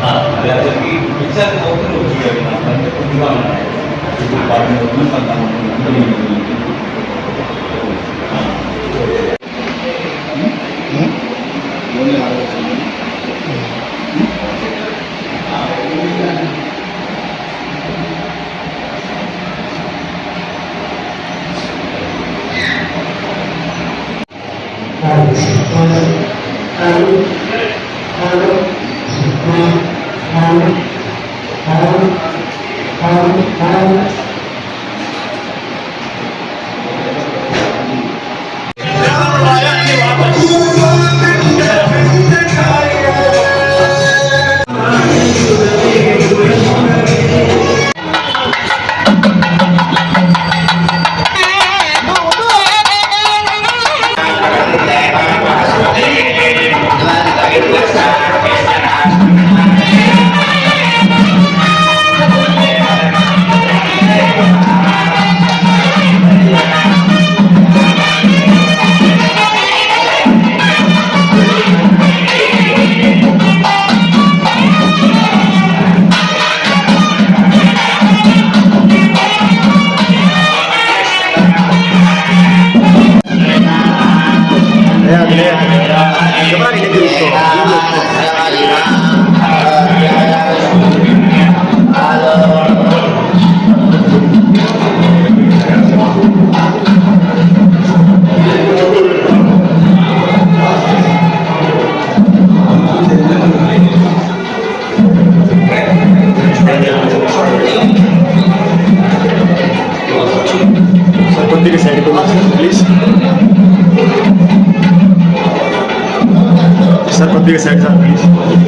아, 내가 저기 입장에서 어떤 모습이 여기 나왔는데, 그거 말하는 건, 그건 상관없는 거예요. Tiene que salir con más feliz. Estar contigo es.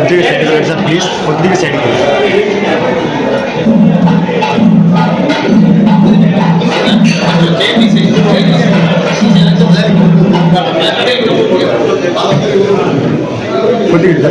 প্রত্যেকের side করে sir please প্রত্যেকের side করে প্রত্যেকের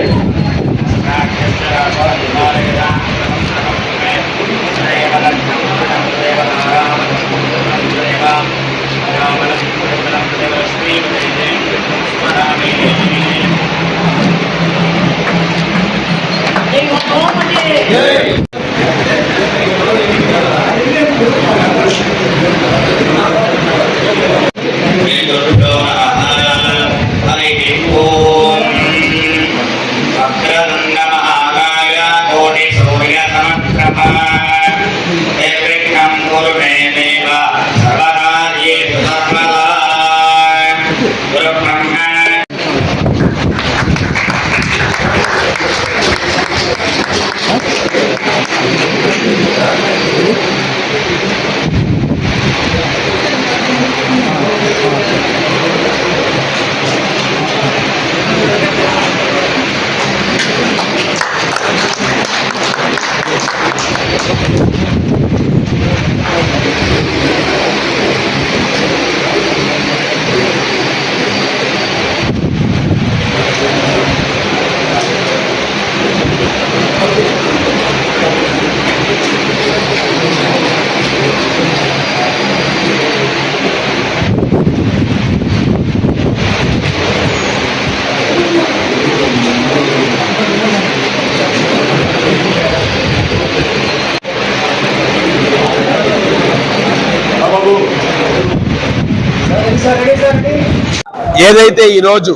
ఏదైతే ఈరోజు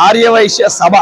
ఆర్యవైశ్య సభ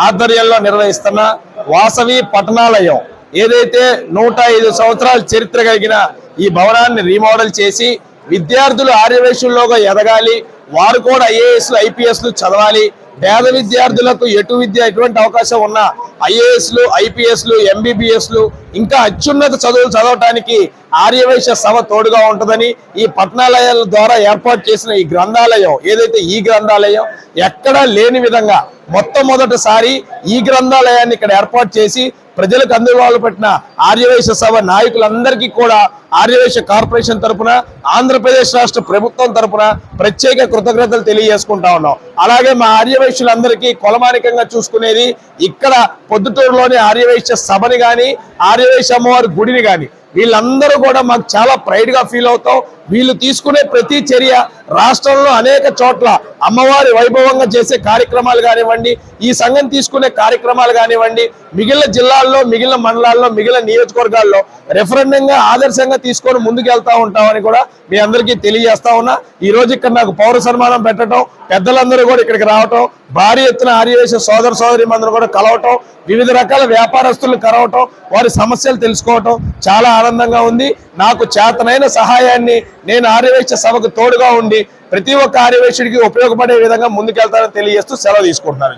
ఆధ్వర్యంలో నిర్వహిస్తున్న వాసవి పట్టణాలయం ఏదైతే నూట ఐదు సంవత్సరాల చరిత్ర కలిగిన ఈ భవనాన్ని రీమోడల్ చేసి విద్యార్థులు ఆర్యవైశ్యుల్లోగా ఎదగాలి వారు కూడా ఐఏఎస్లు ఐపీఎస్లు చదవాలి. పేద విద్యార్థులకు ఎటు విద్య ఎటువంటి అవకాశం ఉన్నా ఐఏఎస్లు ఐపీఎస్లు ఎంబీబీఎస్లు ఇంకా అత్యున్నత చదువులు చదవటానికి ఆర్యవైశ్య సభ తోడుగా ఉంటుందని ఈ పట్టణాలయాల ద్వారా ఏర్పాటు చేసిన ఈ గ్రంథాలయం ఏదైతే ఈ గ్రంథాలయం ఎక్కడా లేని విధంగా మొట్టమొదటిసారి ఈ గ్రంథాలయాన్ని ఇక్కడ ఏర్పాటు చేసి ప్రజలకు అందుబాటులో పెట్టిన ఆర్యవైశ్య సభ నాయకులందరికీ కూడా ఆర్యవైశ్య కార్పొరేషన్ తరపున ఆంధ్రప్రదేశ్ రాష్ట్ర ప్రభుత్వం తరపున ప్రత్యేక కృతజ్ఞతలు తెలియజేసుకుంటా ఉన్నాం. అలాగే మా ఆర్యవైశ్యులందరికీ కొలమానికంగా చూసుకునేది ఇక్కడ పొద్దుటూరులోని ఆర్యవైశ్య సభని కానీ ఆర్యవైశ్య అమ్మవారి గుడిని కానీ వీళ్ళందరూ కూడా మాకు చాలా ప్రైడ్గా ఫీల్ అవుతాం. వీళ్ళు తీసుకునే ప్రతి చర్య రాష్ట్రంలో అనేక చోట్ల అమ్మవారి వైభవంగా చేసే కార్యక్రమాలు కానివ్వండి ఈ సంఘం తీసుకునే కార్యక్రమాలు కానివ్వండి మిగిలిన జిల్లాల్లో మిగిలిన మండలాల్లో మిగిలిన నియోజకవర్గాల్లో రెఫరెండంగా ఆదర్శంగా తీసుకొని ముందుకెళ్తా ఉంటామని కూడా మీ అందరికీ తెలియజేస్తా ఉన్నా. ఈ రోజు ఇక్కడ నాకు పౌర సన్మానం పెట్టడం పెద్దలందరూ కూడా ఇక్కడికి రావటం భారీ ఎత్తున ఆర్యవేశ సోదర సోదరి మందరూ కూడా కలవటం వివిధ రకాల వ్యాపారస్తులు కలవటం వారి సమస్యలు తెలుసుకోవటం చాలా ఆనందంగా ఉంది. నాకు చేతనైన సహాయాన్ని నేను ఆర్యవేశ సభకు తోడుగా ఉండి ప్రతి ఒక్క ఆర్యవేశుడికి ఉపయోగపడే విధంగా ముందుకెళ్తానని తెలియజేస్తూ సెలవు తీసుకుంటున్నాను.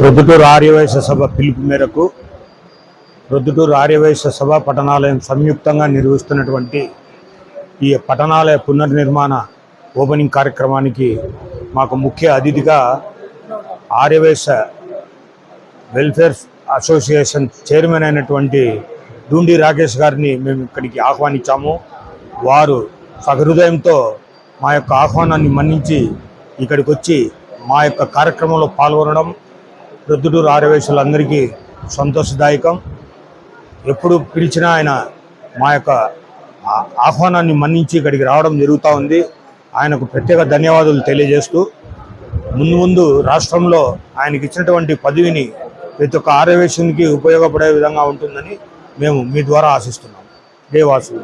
ప్రొద్దుటూరు ఆర్యవైశ్య సభ పిలుపు మేరకు ప్రొద్దుటూరు ఆర్యవైశ్య సభ పట్టణాలయం సంయుక్తంగా నిర్వహిస్తున్నటువంటి ఈ పట్టణాలయ పునర్నిర్మాణ ఓపెనింగ్ కార్యక్రమానికి మాకు ముఖ్య అతిథిగా ఆర్యవేశ వెల్ఫేర్ అసోసియేషన్ చైర్మన్ అయినటువంటి డూండి రాకేష్ గారిని మేము ఇక్కడికి ఆహ్వానించాము. వారు సహృదయంతో మా యొక్క ఆహ్వానాన్ని మన్నించి ఇక్కడికి వచ్చి మా యొక్క కార్యక్రమంలో పాల్గొనడం ప్రొద్దుటూరు ఆరవేశులందరికీ సంతోషదాయకం. ఎప్పుడు పిలిచినా ఆయన మా యొక్క ఆహ్వానాన్ని మన్నించి ఇక్కడికి రావడం జరుగుతూ ఉంది. ఆయనకు ప్రత్యేక ధన్యవాదాలు తెలియజేస్తూ ముందు ముందు రాష్ట్రంలో ఆయనకి ఇచ్చినటువంటి పదవిని ప్రతి ఒక్క ఆరవేశునికి ఉపయోగపడే విధంగా ఉంటుందని మేము మీ ద్వారా ఆశిస్తున్నాం. దేవాసు